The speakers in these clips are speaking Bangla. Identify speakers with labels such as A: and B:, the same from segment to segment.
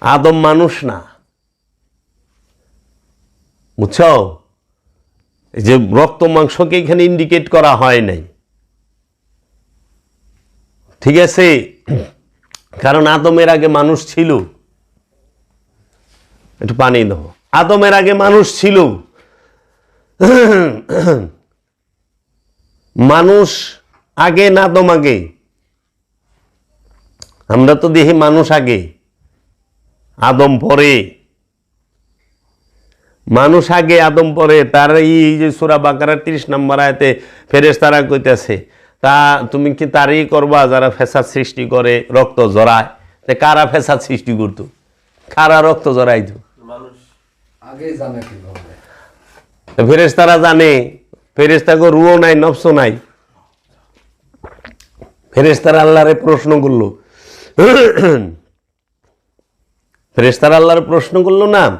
A: আদম মানুষ না। বুঝছ? যে রক্ত মাংসকে এখানে ইন্ডিকেট করা হয় নাই। ঠিক আছে? কারণ আদমের আগে মানুষ ছিল। একটু পানি দাও। আদমের আগে মানুষ ছিল। মানুষ আগে না আদম আগে? আমরা তো দেখি মানুষ আগে। আদম পরে। মানুষ আগে আদম পরে তার এই যে সুরা বাকারা তিরিশ নম্বর আয়তে ফেরেস তারা কইতেছে তা তুমি কি তারই করবা যারা ফেসাদ সৃষ্টি করে রক্ত জড়ায়? তে কারা ফেসাদ সৃষ্টি করতো? কারা রক্ত জড়াইতো? ফেরেস তারা জানে ফেরেস্তাকে রুও নাই নফস নাই। ফেরেস্তারা আল্লাহরে প্রশ্ন করল ফেরেস্তারা আল্লাহর প্রশ্ন করল, না,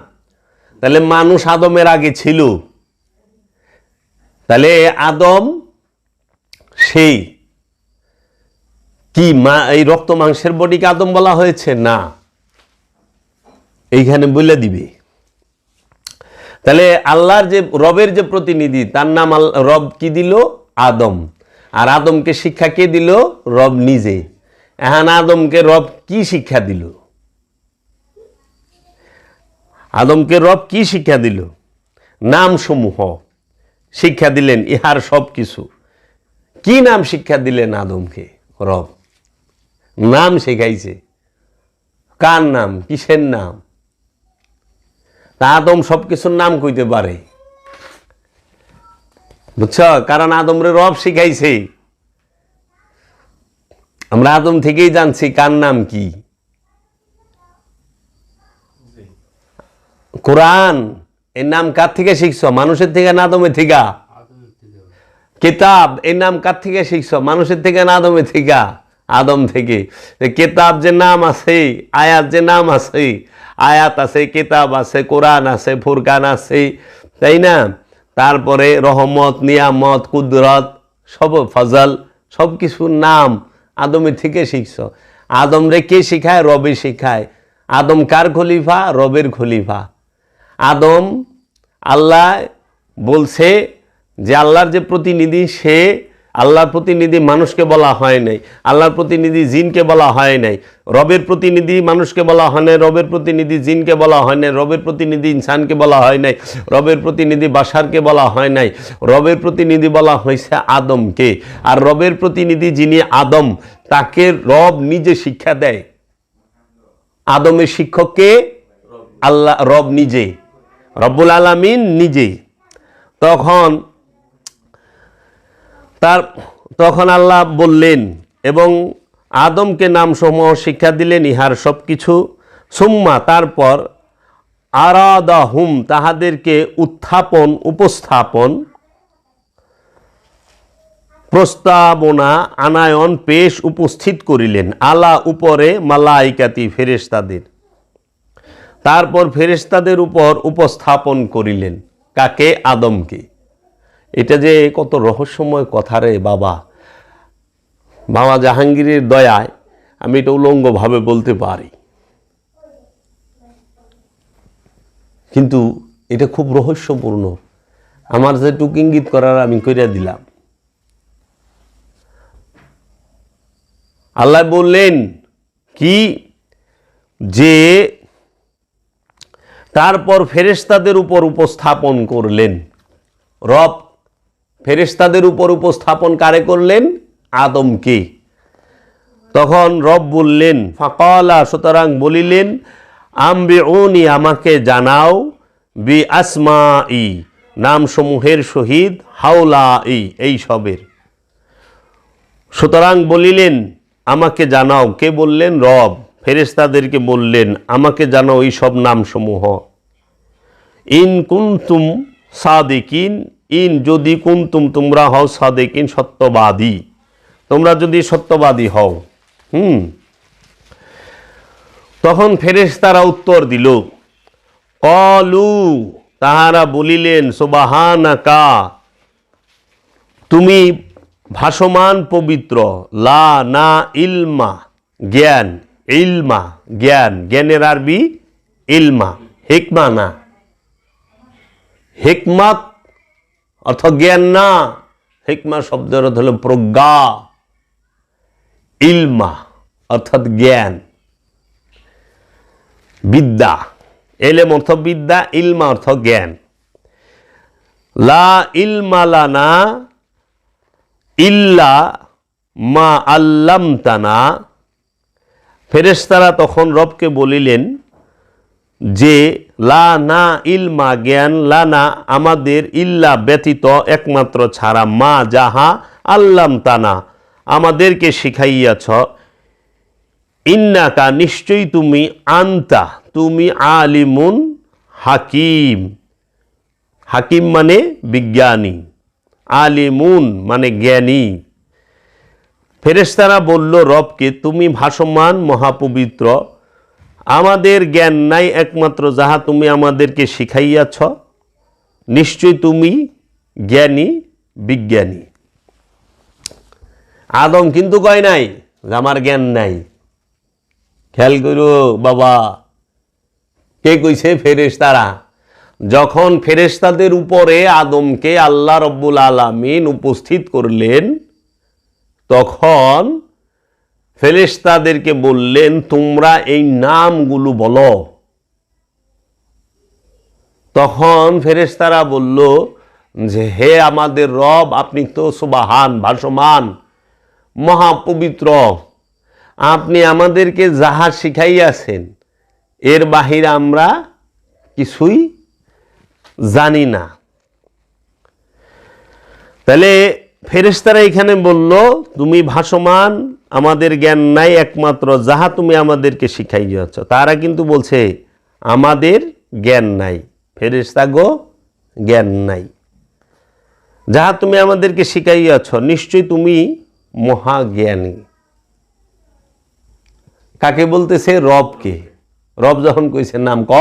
A: তাহলে মানুষ আদমের আগে ছিল। তাহলে আদম সেই, কি মা, এই রক্ত মাংসের বডিকে আদম বলা হয়েছে? না। এইখানে বলে দিবে। তাহলে আল্লাহর যে, রবের যে প্রতিনিধি, তার নাম রব কি দিল? আদম। আর আদমকে শিক্ষা কে দিল? রব নিজে। এহান আদমকে রব কি শিক্ষা দিল? আদমকে রব কি শিক্ষা দিল? নামসমূহ শিক্ষা দিলেন, ইহার সব কিছু কি নাম শিক্ষা দিলেন আদমকে? রব। নাম শেখাইছে। কার নাম? কিসের নাম? আদম সব কিছুর নাম কইতে পারে। বুঝছ? কারণ আদমরে রব শিখাইছে। আমরা আদম থেকেই জানছি কার নাম কি। কোরআন, এর নাম কার থেকে শিখছ? মানুষের থেকে না আদমের থেকে? কিতাব, এর নাম কার থেকে শিখছ? মানুষের থেকে না আদমের থেকে? আদম থেকে। কেতাব যে নাম আছে, আয়াত যে নাম আছে, আয়াত আছে, কিতাব আছে, কোরআন আছে, ফুরকান আছে, তাই না? তারপরে রহমত, নিয়ামত, কুদরত, সব ফজল, সব কিছুর নাম আদমের থেকে শিখছ। আদম রে কে শিখায়? রবে শিখায়। আদম কার খলিফা? রবের খলিফা। আদম আল্লাহ বলছে যে আল্লাহর যে প্রতিনিধি সে আল্লাহর প্রতিনিধি মানুষকে বলা হয় নাই, আল্লাহর প্রতিনিধি জিনকে বলা হয় নাই, রবের প্রতিনিধি মানুষকে বলা হয় নাই, রবের প্রতিনিধি জিনকে বলা হয় নাই, রবের প্রতিনিধি ইনসানকে বলা হয় নাই, রবের প্রতিনিধি বাসারকে বলা হয় নাই, রবের প্রতিনিধি বলা হয়েছে আদমকে, আর রবের প্রতিনিধি যিনি আদম, তাকে রব নিজে শিক্ষা দেয়। আদমের শিক্ষককে আল্লাহ, রব নিজে। রব্বুল আলামিন নিজেই। তখন তার, তখন আল্লাহ বললেন, এবং আদমকে নামসমূহ শিক্ষা দিলেন ইহার সব কিছু সুম্মা, তারপর আরাদা হুম তাহাদেরকে উত্থাপন, উপস্থাপন, প্রস্তাবনা, আনায়ন, পেশ উপস্থিত করিলেন। আলা, উপরে মালাইকাতি, ফেরেশতাদের। তারপর ফেরেশতাদের উপর উপস্থাপন করিলেন। কাকে? আদমকে। এটা যে কত রহস্যময় কথা রে বাবা। বাবা জাহাঙ্গীরের দয়ায় আমি এটা উলঙ্গভাবে বলতে পারি। কিন্তু এটা খুব রহস্যপূর্ণ। আমার যেটুক ইঙ্গিত করার আমি কইরা দিলাম। আল্লাহ বললেন, কি? যে তারপর ফেরেশতাদের উপর উপস্থাপন করলেন। রব, ফেরেশতাদের উপর উপস্থাপন কারে করলেন? আদমকে। তখন রব বললেন, ফাকালা সুতরাং বলিলেন আম্বে ওনি আমাকে জানাও বি আসমা ই নামসমূহের শহীদ হাওলা ই এই সবের। সুতরাং বলিলেন, আমাকে জানাও কে বললেন? রব। ফেরেশতাদেরকে বললেন, আমাকে জানাও এই সব নামসমূহ। ইন কুন্তুম সাদিকিন, ইন যদি কুন্তুম, তোমরা হও সাদিকিন, সত্যবাদী। তোমরা যদি সত্যবাদী হও। হুম। তখন ফেরেশতারা উত্তর দিল, কলু, তাহারা বলিলেন, সুবাহানাকা, তুমি ভাসমান পবিত্র, লা না ইলমা, জ্ঞান। ইলমা, জ্ঞান। জ্ঞানের আরবি ইলমা, হিকমা না। হিকমাত অর্থ জ্ঞান না, হিকমা শব্দের অর্থ হল প্রজ্ঞা। ইলমা অর্থাৎ জ্ঞান। বিদ্যা, এলেম অর্থ বিদ্যা, ইলমা অর্থ জ্ঞান। লা ইলমালানা ইল্লা মা আল্লামতানা ফেরেশতারা তখন রবকে বলিলেন, যে লা না ইলমা জ্ঞান, লা না আমাদের ইল্লা ব্যতীত একমাত্র ছাড়া মা যাহা আল্লাম তানা আমাদেরকে শিখাইয়াছ, ইন্নাকা নিশ্চয়ই তুমি আন্তা, তুমি আলিমুন হাকিম। হাকিম মানে বিজ্ঞানী, আলিমুন মানে জ্ঞানী। ফেরেশতারা বলল, রবকে তুমি ভাসমান মহাপবিত্র। আমাদের জ্ঞান নাই একমাত্র, যাহা তুমি আমাদেরকে শিখাইয়াছ। নিশ্চয় তুমি জ্ঞানী, বিজ্ঞানী। আদম কিন্তু কয় নাই যে, আমার জ্ঞান নাই। খেয়াল করো বাবা, কে কইছে ফেরেশতারা? যখন ফেরেশতাদের উপরে আদমকে আল্লাহ রব্বুল আলামিন উপস্থিত করলেন তখন ফেরেশতাদেরকে বললেন, তোমরা এই নামগুলো বলো। তখন ফেরেশতারা বলল, যে হে আমাদের রব, আপনি তো সুবাহান, ভাসমান, মহাপবিত্র। আপনি আমাদেরকে যাহা শিখাইয়াছেন, এর বাহিরে আমরা কিছুই জানি না। তাহলে ফেরেশতারা এখানে বলল, তুমি ভাসমান, আমাদের জ্ঞান নাই একমাত্র, যাহা তুমি আমাদেরকে শিখাইয়াছ। তারা কিন্তু বলছে, আমাদের জ্ঞান নাই ফেরেশতা গো জ্ঞান নাই। যাহা তুমি আমাদেরকে শিখাই শিখাইয়াছ, নিশ্চয় তুমি মহাজ্ঞানী। কাকে বলতেছে? রবকে। রব যখন কইছে, নাম ক।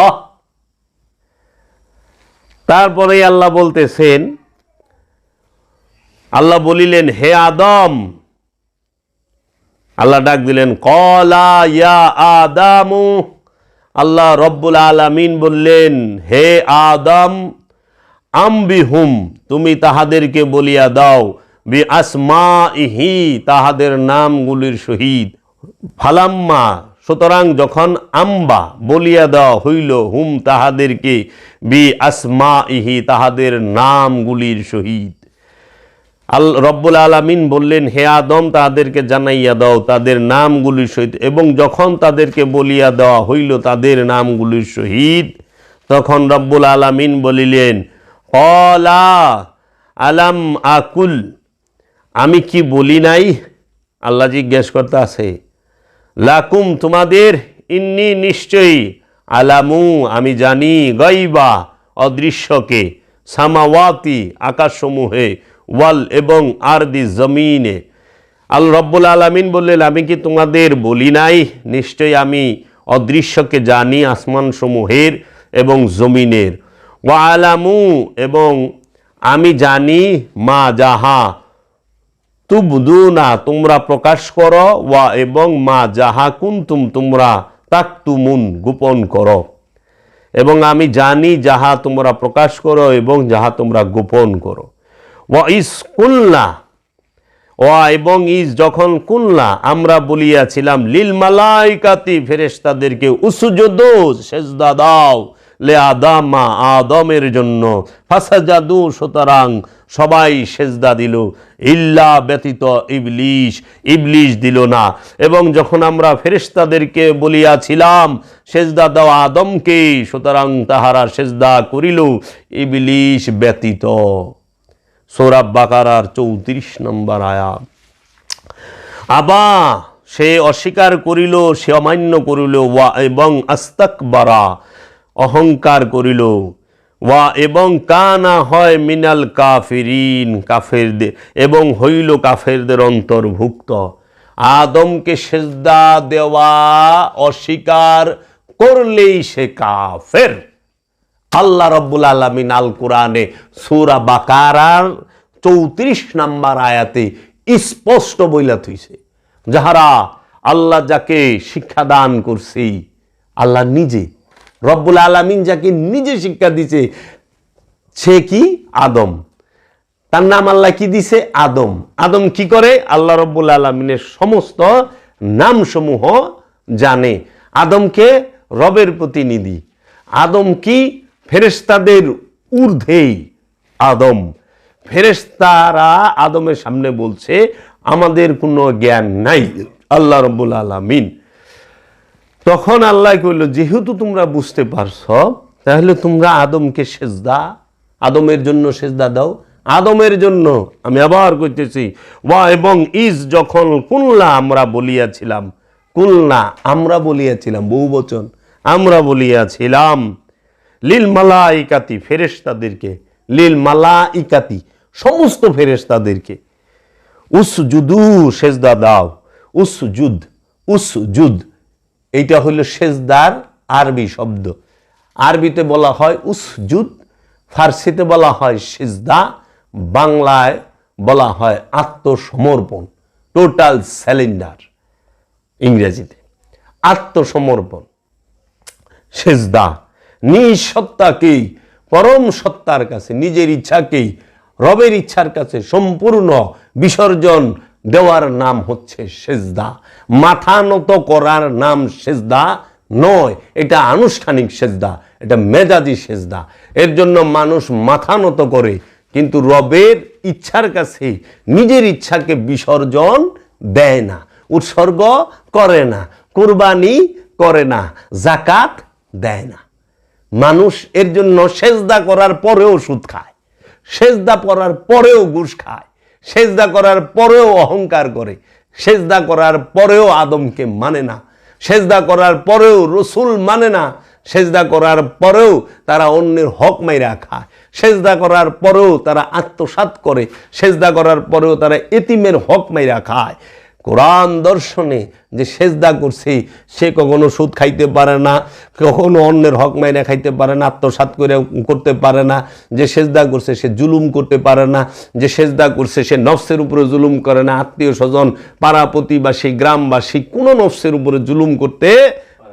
A: তারপরে আল্লাহ বলতেছেন আল্লাহ বলিলেন, হে আদম। আল্লাহ ডাক দিলেন, কলা ইয়া আদামু। আল্লাহ রব্বুল আলামিন বললেন, হে আদম, আম্বিহুম, তুমি তাহাদেরকে বলিয়া দাও বি আসমা ইহি তাহাদের নামগুলির শহীদ ফালাম্মা, সুতরাং যখন আম্বা বলিয়া দেওয়া হইল, হুম তাহাদেরকে বি আসমা ইহি তাহাদের নামগুলির সহিত। আল রব্বুল আলামিন বললেন, হে আদম, তাদেরকে জানাইয়া দাও, তাদের নামগুলির সহিত। এবং যখন তাদেরকে বলিয়া দেওয়া হইল, তাদের নামগুলির সহিত, তখন রব্বুল আলামিন বলিলেন, অলা আলাম আকুল, আমি কি বলি নাই? আল্লাহ জিজ্ঞেস করতে আছে, লাকুম তোমাদের, ইন্নি নিশ্চয়ই আলামু, আমি জানি, গইবা, অদৃশ্যকে, সামাওয়াতি, আকাশসমূহে ওয়াল এবং আর দি জমিনে। আল রব্বুল আলমিন বললেন, আমি কি তোমাদের বলি নাই? নিশ্চয়ই আমি অদৃশ্যকে জানি আসমানসমূহের এবং জমিনের। ওয়া আলামু এবং আমি জানি মা যাহা তুবদু না তোমরা প্রকাশ করো। ওয়া, এবং মা যাহা কুন্তুম, তোমরা তাকতুমুন, গোপন করো। এবং আমি জানি যাহা তোমরা প্রকাশ করো এবং যাহা তোমরা গোপন করো। ওয়া ইস কুল্লা। ওয়া এবং ইস যখন কুল্লা, আমরা বলিয়াছিলাম, লিল মালাইকাতি, ফেরেশতাদেরকে উসুজুদু, সেজদা দাও লে আদামা, আদমের জন্য। ফাসাজাদু, সুতরাং সবাই সেজদা দিল। ইল্লা ব্যতীত ইবলিশ ইবলিশ দিল না। এবং যখন আমরা ফেরেশতাদেরকে বলিয়াছিলাম, সেজদা দাও আদমকে, সুতরাং তাহারা সেজদা করিল। ইবলিশ ব্যতীত। সৌরাব বাকারার চৌত্রিশ নম্বর আয়াত আবা, সে অস্বীকার করিল, সে অমান্য করিল, ওয়া এবং আস্তাক বারা অহংকার করিল। ওয়া এবং কানা হয় মিনাল কাফিরিন, কাফেরদের, এবং হইল কাফেরদের অন্তর্ভুক্ত। আদমকে সেজদা দেওয়া, অস্বীকার করলেই সে কাফের। আল্লাহ রব্বুল আলমিন আল কোরআনে সুরা বাকারার চৌত্রিশ নাম্বার আয়াতে স্পষ্ট বইলা থইছে। যাহারা আল্লাহ যাকে শিক্ষা দান করছি, আল্লাহ নিজে, রব্বুল আলামিন যাকে নিজে শিক্ষা দিছে, সে কি? আদম। তার নাম আল্লাহ কি দিছে? আদম। আদম কি করে? আল্লাহ রব্বুল আলমিনের সমস্ত নামসমূহ জানে। আদমকে রবের প্রতিনিধি। আদম কি? ফেরেস্তাদের ঊর্ধ্বেই আদম। ফেরেস্তারা আদমের সামনে বলছে, আমাদের কোনো জ্ঞান নাই, আল্লাহ রব্বুল আলমিন। তখন আল্লাহ কইল, যেহেতু তোমরা বুঝতে পারছ, তাহলে তোমরা আদমকে সেজদা, আদমের জন্য সেজদা দাও। আদমের জন্য আমি আবার কইতেছি, ওয়া এবং ইজ যখন কুল্লা আমরা বলিয়াছিলাম কুল্লা আমরা বলিয়াছিলাম, বহু বচন, আমরা বলিয়াছিলাম। লিল মালা ইকাতি ফেরেস্তাদেরকে লিল মালা ইকাতি সমস্ত ফেরেস্তাদেরকে উসজুদু, সেজদা দাও। উসজুদ উসজুদ। এইটা হলো সেজদার আরবি শব্দ। আরবিতে বলা হয় উস উসজুদ, ফার্সিতে বলা হয় সেজদা, বাংলায় বলা হয় আত্মসমর্পণ, টোটাল স্যালেন্ডার ইংরেজিতে। আত্মসমর্পণ, সেজদা। নিজ সত্তাকেই পরম সত্তার কাছে, নিজের ইচ্ছাকেই রবের ইচ্ছার কাছে সম্পূর্ণ বিসর্জন দেওয়ার নাম হচ্ছে সেজদা। মাথা নত করার নাম সেজদা নয়, এটা আনুষ্ঠানিক সেজদা, এটা মেজাজি সেজদা। এর জন্য মানুষ মাথা নত করে, কিন্তু রবের ইচ্ছার কাছে, নিজের ইচ্ছাকে বিসর্জন দেয় না, উৎসর্গ করে না, কুরবানি করে না জাকাত দেয় না। মানুষ এর জন্য সেজদা করার পরেও সুদ খায়। সেজদা করার পরেও ঘুষ খায়। সেজদা করার পরেও অহংকার করে। সেজদা করার পরেও আদমকে মানে না। সেজদা করার পরেও রসুল মানে না। সেজদা করার পরেও তারা অন্যের হক মাইরা খায়। সেজদা করার পরেও তারা আত্মসাৎ করে। সেজদা করার পরেও তারা এতিমের হক মাইরা খায়। কোরআন দর্শনে যে সেজদা করছে, সে কখনো সুদ খাইতে পারে না, কখনো অন্যের হক মাইনা খাইতে পারে না, আত্মসাৎ করে করতে পারে না, যে সেজদা করছে সে জুলুম করতে পারে না, যে সেজদা করছে সে নফসের উপরে জুলুম করে না, আত্মীয় স্বজন, পাড়া প্রতিবাসী, গ্রামবাসী, কোনো নফসের উপরে জুলুম করতে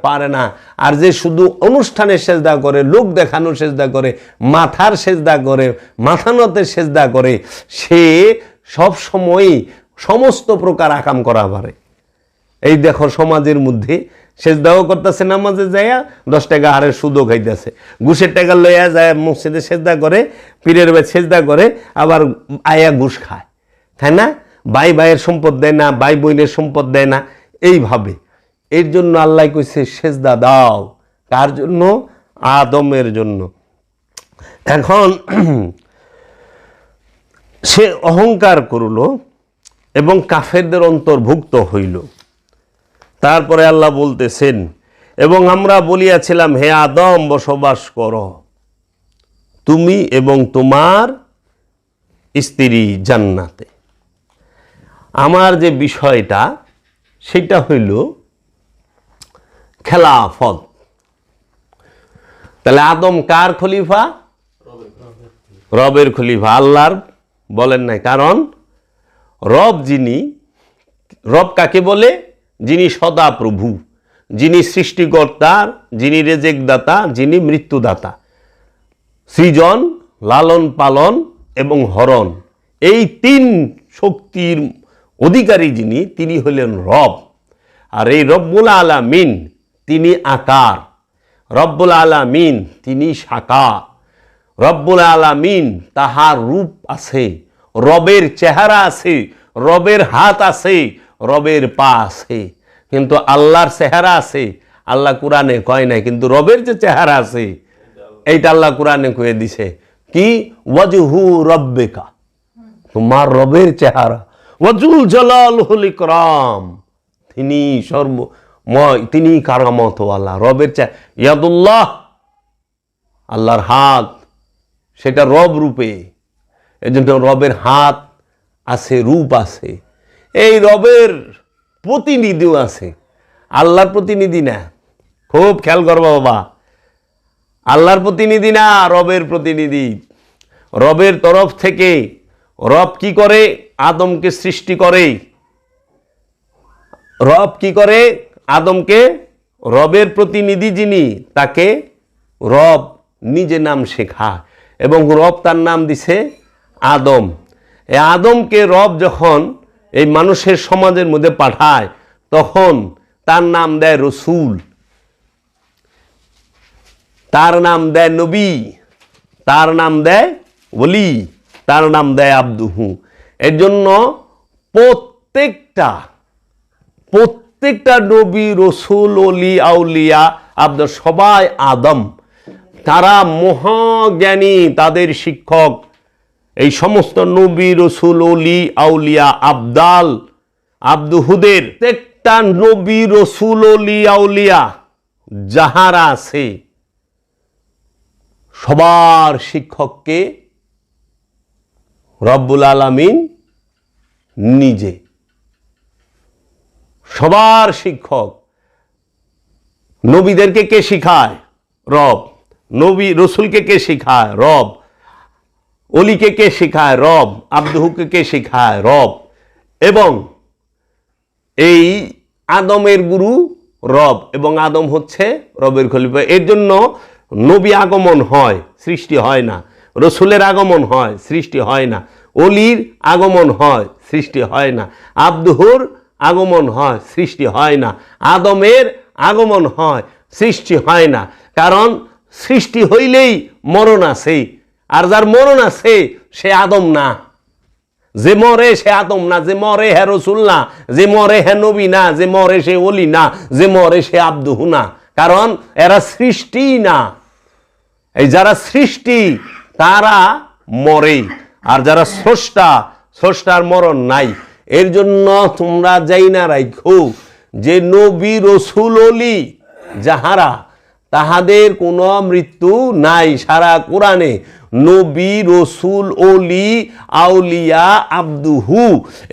A: পারে না। আর যে শুধু অনুষ্ঠানে সেজদা করে, লোক দেখানো সেজদা করে, মাথার সেজদা করে মাথানতের সেজদা করে, সে সব সময়ই সমস্ত প্রকার আকাম করা পারে। এই দেখো সমাজের মধ্যে সেজদাও করতেছে, নামাজে যাইয়া দশ টাকা হারের সুদও খাইতেছে। ঘুষের টাকা লইয়া যায়, মসজিদে সেজদা করে, পীরের বাই সেজদা করে, আবার আয়া ঘুষ খায়। তাই না? ভাই ভাইয়ের সম্পদ দেয় না, ভাই বোনের সম্পদ দেয় না, এইভাবে। এর জন্য আল্লাহ কইছে, সেজদা দাও। কার জন্য? আদমের জন্য। এখন সে অহংকার করল এবং কাফেরদের অন্তর্ভুক্ত হইল। তারপরে আল্লাহ বলতেছেন, এবং আমরা বলিয়াছিলাম, হে আদম, বসবাস করো। তুমি এবং তোমার স্ত্রী জান্নাতে। আমার যে বিষয়টা, সেটা হইল খেলাফত। তাহলে আদম কার খলিফা? রবের খলিফা। আল্লাহর বলেন নাই, কারণ রব যিনি, রব কাকে বলে? যিনি সদা প্রভু, যিনি সৃষ্টিকর্তার যিনি রেজেকদাতা, যিনি মৃত্যুদাতা। সৃজন, লালন পালন এবং হরণ। এই তিন শক্তির অধিকারী যিনি, তিনি হলেন রব। আর এই রব্বুল আলামিন, তিনি আকার। রব্বুল আলামিন, তিনি সাকার রব্বুল আলামিন, তাহার রূপ আছে। রবের চেহারা আছে, রবের হাত আছে, রবের পা আছে। কিন্তু আল্লাহর চেহারা আছে, আল্লাহ কোরআনে কয় নাই, কিন্তু রবের যে চেহারা আছে, এইটা আল্লাহ কোরআনে কয়ে দিছে, কি? ওয়াজহু রব্বেকা। তোমার রবের চেহারা। ওয়াজুল জালাল হুল ইকরাম। তিনি সর্বময় তিনি কারামতওয়ালা, রবের চে ইয়াদুল্লাহ। আল্লাহর হাত। সেটা রব রূপে। এজন্য রবের হাত আছে, রূপ আছে। এই রবের প্রতিনিধিও আছে। আল্লাহর প্রতিনিধি না। খুব খেয়াল করবা বাবা। আল্লাহর প্রতিনিধি না, রবের প্রতিনিধি। রবের তরফ থেকে রব কি করে? আদমকে সৃষ্টি করে। রব কি করে? আদমকে রবের প্রতিনিধি যিনি, তাকে রব নিজে নাম শেখা। এবং রব তার নাম দিছে আদম। এই আদমকে রব যখন এই মানুষের সমাজের মধ্যে পাঠায়, তখন তার নাম দেয় রসুল। তার নাম দেয় নবী। তার নাম দেয় ওলি। তার নাম দেয় আব্দুহু। এর জন্য প্রত্যেকটা প্রত্যেকটা নবী, রসুল অলি আউলিয়া আব্দ সবাই আদম। তারা মহাজ্ঞানী, তাদের শিক্ষক। এই সমস্ত নবী, রসুল অলি আউলিয়া, আবদাল আব্দুহুদের প্রত্যেকটা নবী, রসুল অলি আউলিয়া যাহারা আছে, সবার শিক্ষককে রব্বুল আলামিন নিজে, সবার শিক্ষক। নবীদেরকে কে শিখায়? রব। নবী, রসুলকে কে শিখায়? রব। অলিকে কে শিখায় রব? আব্দুহুকে কে শেখায় রব? এবং এই আদমের গুরু রব, এবং আদম হচ্ছে রবের খলিফা। এর জন্য নবী আগমন হয়, সৃষ্টি হয় না। রসুলের আগমন হয়, সৃষ্টি হয় না। অলির আগমন হয়, সৃষ্টি হয় না। আব্দুহুর আগমন হয়, সৃষ্টি হয় না। আদমের আগমন হয়, সৃষ্টি হয় না। কারণ সৃষ্টি হইলেই মরণ আছে আর যার মরণ আছে, সে আদম না। যে মরে সে আদম না, যে মরে হে রসুল না, যে মরে হে নবী না, যে মরে সে অলি না, যে মরে সে আব্দুহ না। কারণ এরা সৃষ্টি না। এই যারা সৃষ্টি, তারা মরে আর যারা স্রষ্টা, স্রষ্টার মরণ নাই। এর জন্য তোমরা যাই না রাখো যে নবী, রসুল অলি যাহারা তাহাদের কোনো মৃত্যু নাই। সারা কোরআনে নবী, রসুল, ওলি, আউলিয়া, আব্দুহু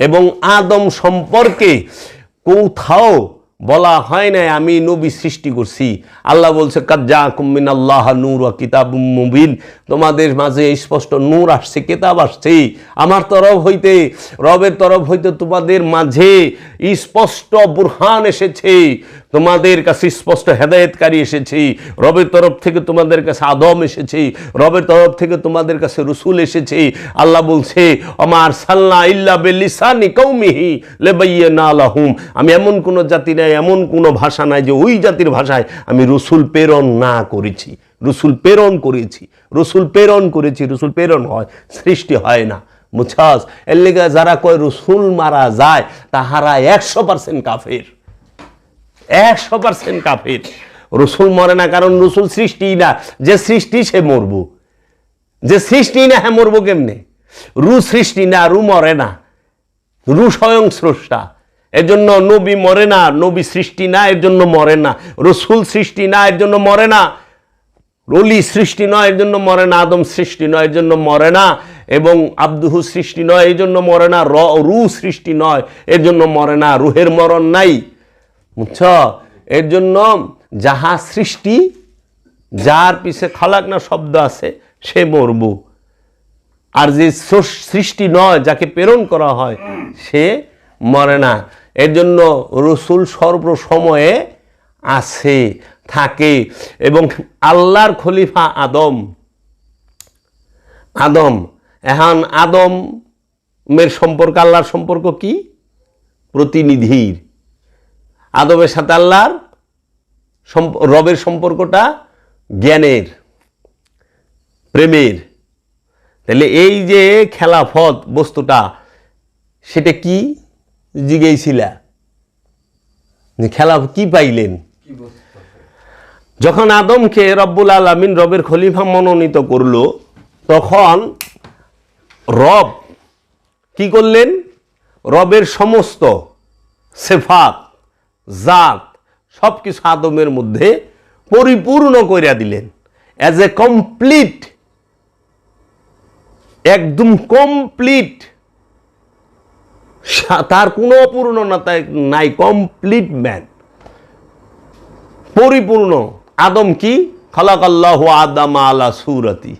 A: এবং আদম সম্পর্কে কোথাও বলা হয় নাই, আমি নবী সৃষ্টি করছি। আল্লাহ বলছে কাজ্জা কুমিন আল্লাহ নূর কিতাব মুবিন। তোমাদের মাঝে স্পষ্ট নূর আসছে, কিতাব আসছে। আমার তরফ হইতে, রবের তরফ হইতে তোমাদের মাঝে স্পষ্ট বুরহান এসেছে। তোমাদের কাছে স্পষ্ট হেদায়েতকারী এসেছে। রবের তরফ থেকে তোমাদের কাছে আদম এসেছে। রবের তরফ থেকে তোমাদের কাছে রসুল এসেছে। আল্লাহ বলছে আমার সাল্লা ইল্লা বেলিসানি কৌমিহি লেবাইয়ে না আলাহুম আমি এমন কোনো জাতি নাই এমন কোনো ভাষা নাই যে ওই জাতির ভাষায় আমি রসুল প্রেরণ না করেছি। রসুল প্রেরণ করেছি। রসুল প্রেরণ করেছি, রসুল প্রেরণ হয়, সৃষ্টি হয় না। মুছাস, এর লেগে যারা কয় রসুল মারা যায়, তাহারা একশো পার্সেন্ট কাফের। একশো পার্সেন্ট কাফের। রসুল মরে না কারণ রসুল সৃষ্টি না। যে সৃষ্টি, সে মরবো। যে সৃষ্টি না হ্যাঁ মরবো কেমনে? রু সৃষ্টি না, রু মরে না। রু স্বয়ং স্রষ্টা। এর জন্য নবী মরে না, নবী সৃষ্টি না এর জন্য মরে না। রসুল সৃষ্টি না এর জন্য মরে না। রলি সৃষ্টি নয় এর জন্য মরে না। আদম সৃষ্টি নয় এর জন্য মরে না। এবং আব্দুহু সৃষ্টি নয় এই জন্য মরে না। র রু সৃষ্টি নয় এর জন্য মরে না। রুহের মরণ নাই। বুঝছ? এর জন্য যাহা সৃষ্টি, যার পিছে খালাক না শব্দ আছে, সে মরবু। আর যে সৃষ্টি নয়, যাকে প্রেরণ করা হয়, সে মরে না। এর জন্য রসুল সর্বসময়ে আছে, থাকে। এবং আল্লাহর খলিফা আদম। আদম, এখন আদমের সম্পর্ক, আল্লাহর সম্পর্ক কি? প্রতিনিধির। আদমের সাথে আল্লাহর রবের সম্পর্কটা জ্ঞানের, প্রেমের। তাহলে এই যে খেলাফত বস্তুটা, সেটা কি? জিগেইছিলা। যে খেলা কি পাইলেন? যখন আদমকে রব্বুল আলমিন রবের খলিফা মনোনীত করল, তখন রব কি করলেন? রবের সমস্ত সেফাত, জাত সব কিছু আদমের মধ্যে পরিপূর্ণ করিয়া দিলেন। অ্যাজ এ কমপ্লিট একদম কমপ্লিট তার কোনো অপূর্ণতা নাই কমপ্লিট ম্যান পরিপূর্ণ। আদম কি? খালাক আল্লাহ আদাম আলা সুরতি।